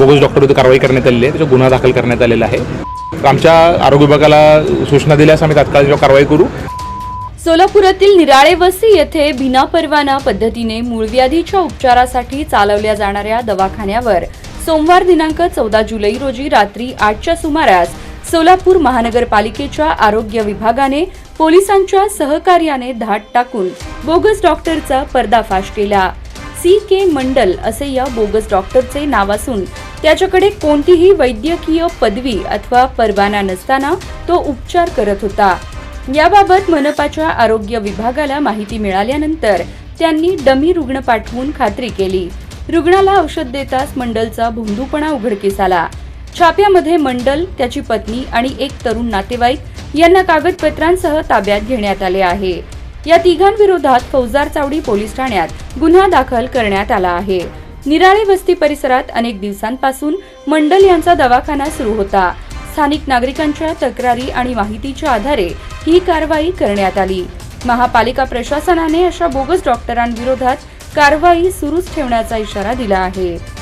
Bogus डॉक्टरविरुद्ध कारवाई करण्यात आलेली आहे. त्याचा गुन्हा दाखल करण्यात आलेला आहे. आमच्या आरोग्य विभागाला सूचना दिल्यास आम्ही तात्काळ कारवाई करू. सोलापुरातील निराळे वस्ती येथे भिना परवाना पद्धतीने मूळव्याधीच्या उपचारासाठी चालवल्या जाणाऱ्या दवाखान्यावर सोमवार दिनांक चौदा जुलै रोजी रात्री आठच्या सुमारास सोलापूर महानगरपालिकेच्या आरोग्य विभागाने पोलिसांच्या सहकार्याने धाड टाकून बोगस डॉक्टरचा पर्दाफाश केला. सी के मंडल असे या बोगस डॉक्टरचे नाव असून त्याच्याकडे कोणतीही वैद्यकीय पदवी अथवा परवाना नसताना तो उपचार करत होता. याबाबत मनपाच्या आरोग्य विभागाला माहिती मिळाल्यानंतर त्यांनी डमी रुग्ण पाठवून खात्री केली. रुग्णाला औषध देताच मंडलचा भोंदूपणा उघडकीस आला. छाप्यामध्ये मंडल त्याची पत्नी आणि एक तरुण नातेवाईक यांना कागदपत्रांसह ताब्यात घेण्यात आले आहे. या तिघांविरोधात फौजदार चावडी पोलीस ठाण्यात गुन्हा दाखल करण्यात आला आहे. निराळे वस्ती परिसरात अनेक दिवसांपासून मंडल यांचा दवाखाना सुरू होता. स्थानिक नागरिकांच्या तक्रारी आणि माहितीच्या आधारे ही कारवाई करण्यात आली. महापालिका प्रशासनाने अशा बोगस डॉक्टरांविरोधात कारवाई सुरूच ठेवण्याचा इशारा दिला आहे.